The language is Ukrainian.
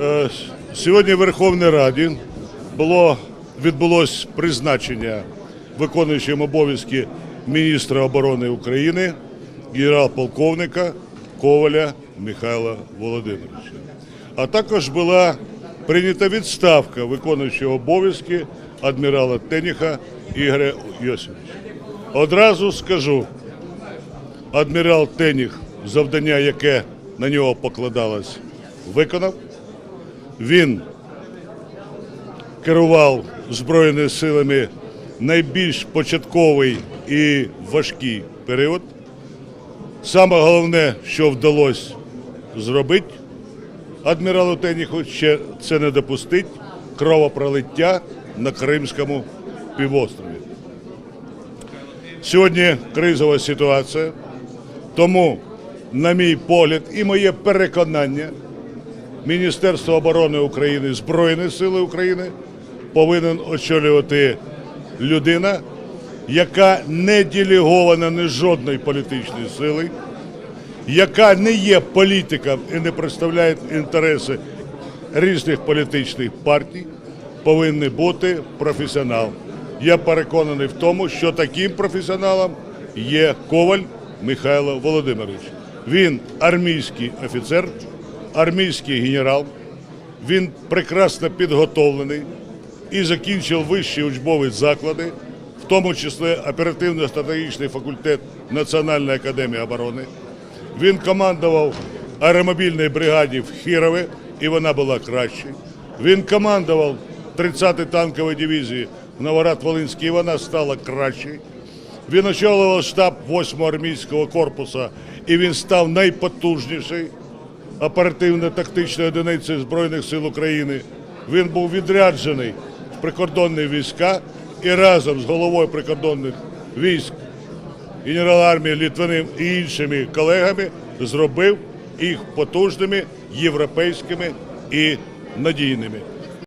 Е, Сьогодні в Верховній Раді було, відбулось призначення виконуючим обов'язки міністра оборони України генерал-полковника Коваля Михайла Володимировича. А також була прийнята відставка виконуючого обов'язки адмірала Теніха Ігоря Йосифовича. Одразу скажу, адмірал Теніх, завдання, яке на нього покладалось, виконав. Він керував Збройними силами найбільш початковий і важкий період. Саме головне, що вдалося зробити адміралу Теніху, ще це не допустить кровопролиття на Кримському півострові. Сьогодні кризова ситуація, тому, на мій погляд, і моє переконання, Міністерство оборони України, Збройні Сили України повинен очолювати людина, яка не делегована ні жодної політичної сили, яка не є політиком і не представляє інтереси різних політичних партій, повинен бути професіонал. Я переконаний в тому, що таким професіоналом є Коваль Михайло Володимирович. Він армійський офіцер, армійський генерал, він прекрасно підготовлений і закінчив вищі учбові заклади, в тому числі оперативно-стратегічний факультет Національної академії оборони. Він командував аеромобільній бригаді в Хірові, і вона була кращою. Він командував 30-й танковій дивізії в Новоград-Волинській, і вона стала кращою. Він очолював штаб 8-го армійського корпусу, і він став найпотужніший оперативно-тактичної одиниці Збройних сил України. Він був відряджений в прикордонні війська і разом з головою прикордонних військ генерал армії Літвиним і іншими колегами зробив їх потужними, європейськими і надійними.